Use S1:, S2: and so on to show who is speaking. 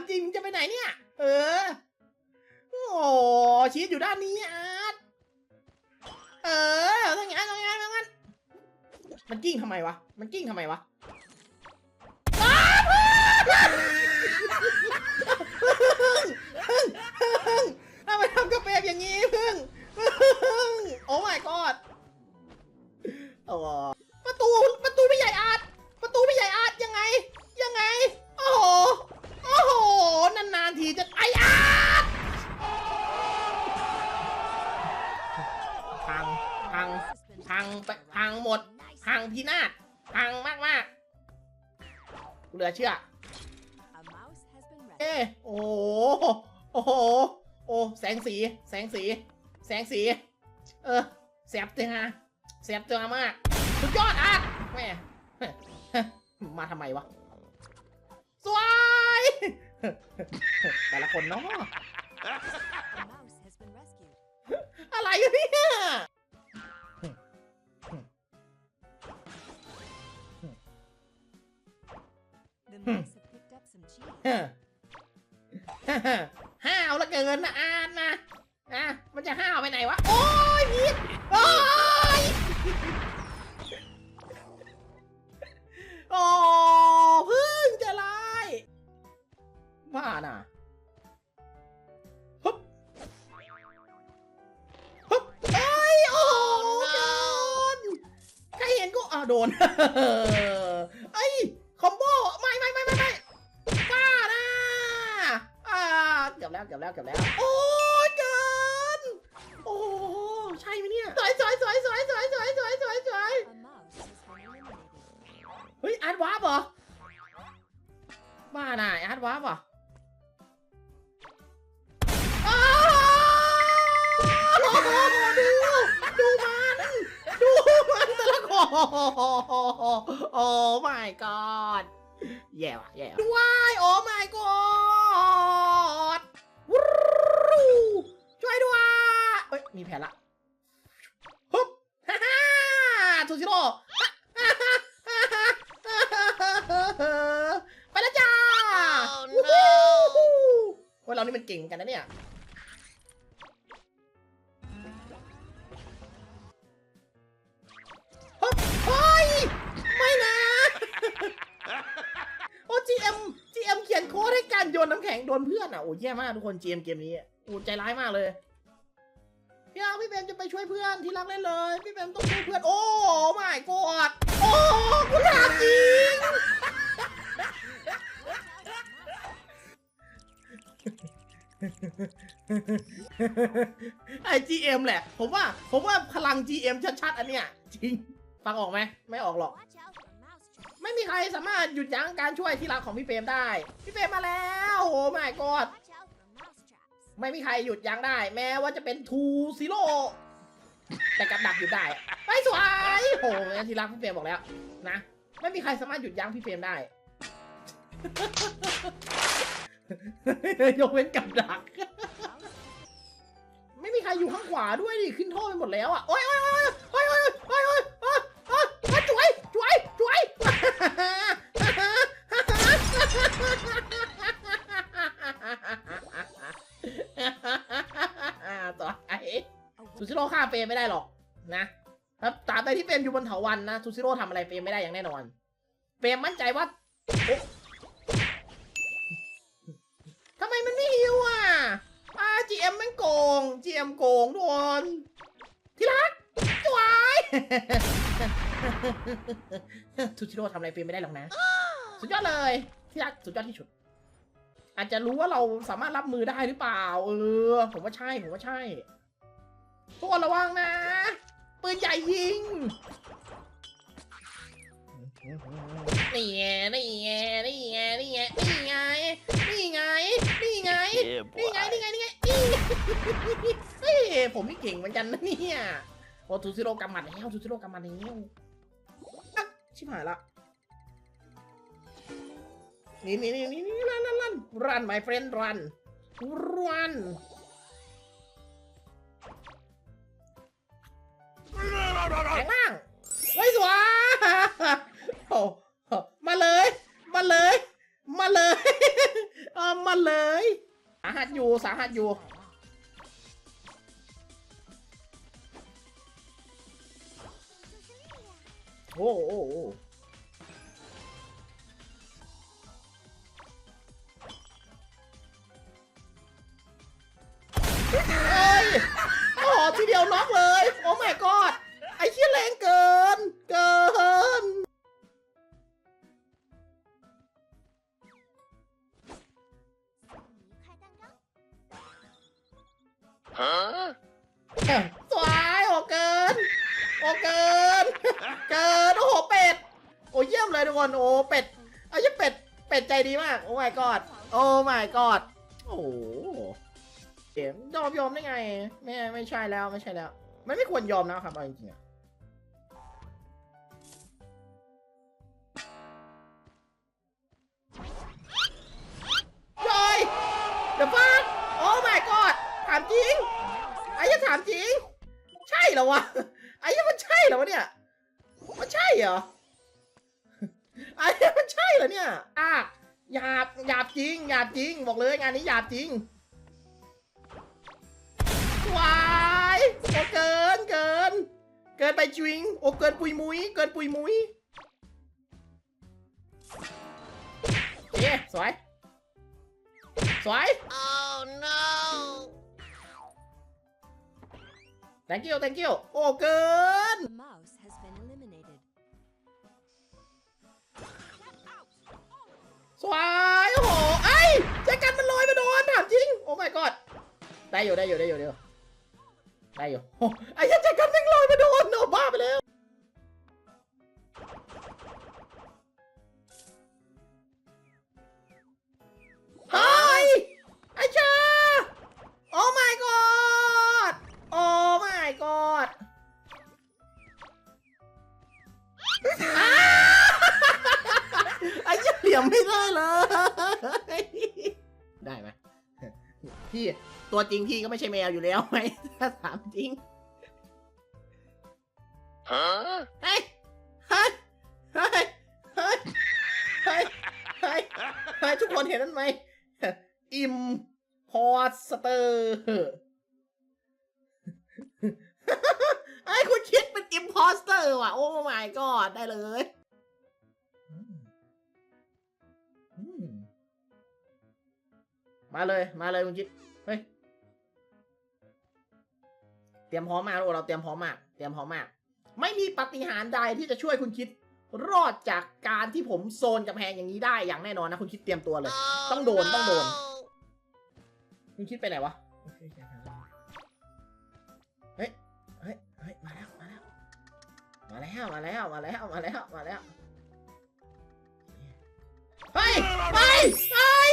S1: ามจริงมึงจะไปไหนเนี่ย เออ โอ้ชีสอยู่ด้านนี้อาร์ตเออถ้างั้นถ้างั้นถ้างั้นมันกิ้งทำไมวะ มันกิ้งทำไมวะพึ่งพึ่งพึ่งทำไมทำกระเปรบอย่างนี้พึ่งพึ่งโอ้ my god โอ้ เหลือเชื่อเอ้โอ้โหโอ้โหโอ้แสงสี แสงสี แสงสี เออแสบตาแสบตามากสุดยอดอาร์ตแม่มาทำไมวะสวยแต่ละคนเนาะอะไรอยู่เนี่ย ห้าวละเกินนะอานนะอะมันจะห้าวไปไหนวะ โอ้ยพีดโอ้ยโอ้พึ่งจะลายบ้าน่ะฮึบฮึบเอ้ยโอ้โดนใครเห็นก็อ่าวโดน เกือบแล้วเกือบแล้ว โอ้ยเกิน โอ้ใช่ไหมเนี่ย สวยสวยสวยสวยสวยสวยสวยสวยสวยเฮ้ยอาร์ตวาร์ปเหรอบ้าน่ะอาร์ตวาร์ปเหรออ้าวดูดูมันดูมันแต่ละคนโอ้ my god แย่ว่ะแย่ว่ะว้ายโอ้ my god มีแผนละฮึบฮ่าฮ่าทูซิโร่ไปแล้วจ้าวู้ฮู้โอ้ยเรานี่มันเก่งเหมือนกันนะเนี่ยเฮ้ยเฮ้ยไม่นะ โอ้ GM GM เขียนโค้ดให้การโยนน้ำแข็งโดนเพื่อนอะ โอ้แย่มากทุกคน GM เกมนี้โอ้ใจร้ายมากเลย พี่รักพี่เบมจะไปช่วยเพื่อนที่รักเล่นเลย พี่เบมต้องช่วยเพื่อน โอ้ไม่กอดโอ้คุณถามจริงไอ GM แหละ ผมว่า ผมว่าพลัง GM ชัดๆ อันเนี้ย จริง ฟังออกไหม ไม่ออกหรอก ไม่มีใครสามารถหยุดยั้งการช่วยที่รักของพี่เปรมได้ พี่เปรมมาแล้ว โอ้ไม่กอด ไม่มีใครหยุดยั้งได้ แม้ว่าจะเป็นทูซิโร่แต่กับดักหยุดได้ไปสวยโอ้ยที่รักพี่เฟรมบอกแล้ว นะ ไม่มีใครสามารถหยุดยั้งพี่เฟรมได้ยกเว้นกับดัก ไม่มีใครอยู่ข้างขวาด้วยดิขึ้นโทษไปหมดแล้วอะโอ้ยโอ้ยโอ้ยโอ้ยโอ้ยโอ้ยโอ้ยโอ้ยโอ้ยจุ๋ยจุ๋ยจุ๋ย ต่อไอ ซูซิโร่ฆ่าเฟรมไม่ได้หรอกนะถ้าตราบใดที่เฟรมอยู่บนเถาวันนะซูซิโร่ทำอะไรเฟรมไม่ได้อย่างแน่นอน เฟรมมั่นใจว่าทำไมมันไม่ฮิวอะอ่า GM มันโกง GM โกงโดนที่รักจวยซูซิโร่ทำอะไรเฟรมไม่ได้หรอกนะ สุดยอดเลย ที่รักสุดยอดที่สุดอาจจะรู้ว่าเราสามารถรับมือได้หรือเปล่า เออ ผมว่าใช่ ผมว่าใช่ ทุกคนระวังนะ ปืนใหญ่ยิง นี่ไง นี่ไง นี่ไง นี่ไง นี่ไง นี่ไง นี่ไง นี่ไง นี่ไง นี่ไงเฮ้ยผมนี่เก่งเหมือนกันนะเนี่ยโอ้ทูซิโร่กำมัดแล้วทูซิโร่กำมัดแล้วอะชิบหายละนี่นี่นี่นี่นี่รันรันรันรัน my friend รันรัน งมากไว้สวาโอ้มาเลย มาเลย มาเลยเออมาเลยสาหัสอยู่สาหัสอยู่โอ้โอ้ นโอ้เกิน เกิน โอ้โหเป็ด โอ้เยี่ยมเลยทุกคน โอ้เป็ดไอ้ยี่เป็ด เป็ดใจดีมาก โอ้ my god โอ้ my god โอ้โหเอ็มยอมยอมได้ไง ไม่ไม่ใช่แล้วไม่ใช่แล้ว มันไม่ควรยอมนะครับเอาจริงๆอะยอยเดี๋ยวฟังโอ้ my god ถามจริงไอ้ยังถามจริง เหรอวะไอ้ยังมันใช่เหรอวะเนี่ยมันใช่เหรอไอ้ยังมันใช่เหรอเนี่ยอะหยาบหยาบจริงหยาบจริง บอกเลยงานนี้หยาบจริงวายโอ้เกินเกิน เกินไปจริงโอ้เกินปุยมุยเกินปุยมุยเอ๊ะสวยสวย
S2: Oh no!
S1: Thank you thank you โอ้เกิน
S3: The mouse has been eliminated.
S1: สวยโอ้โหไอ้ยแจ็คกันมันลอยมาโดนถามจริง โอ้ my god ได้อยู่ได้อยู่ได้อยู่ได้อยู่ได้อยู่โอ้ไอ้เหี้ยแจ็คกันแม่งลอยมาโดนโอ้บ้าไปแล้ว เลย ได้ไหมพี่ตัวจริงพี่ก็ไม่ใช่แมวอยู่แล้วไหมถ้าถามจริง
S2: Huh?
S1: เฮ้ยเฮ้ยเฮ้ยเฮ้ยเฮ้ยเฮ้ยเฮ้ยทุกคนเห็นนั่นไหมอิมพอร์สเตอร์ไอ้ยคุณคิดเป็นอิมพอสเตอร์ว่ะ โอ้ my god ได้เลย มาเลย มาเลยคุณคิด เฮ้ย เตรียมพร้อมมากลูกเราเตรียมพร้อมมาก เตรียมพร้อมมาก ไม่มีปาฏิหารย์ใดที่จะช่วยคุณคิด รอดจากการที่ผมโซนกำแพงอย่างนี้ได้อย่างแน่นอนนะ คุณคิดเตรียมตัวเลย
S2: Oh,
S1: Tông đồn, tông đồn.
S2: no.
S1: คุณคิดไปไหนวะ เฮ้ย เฮ้ย เฮ้ย มาแล้ว มาแล้ว มาแล้ว มาแล้ว มาแล้ว มาแล้ว มาแล้ว เฮ้ย เฮ้ย เฮ้ย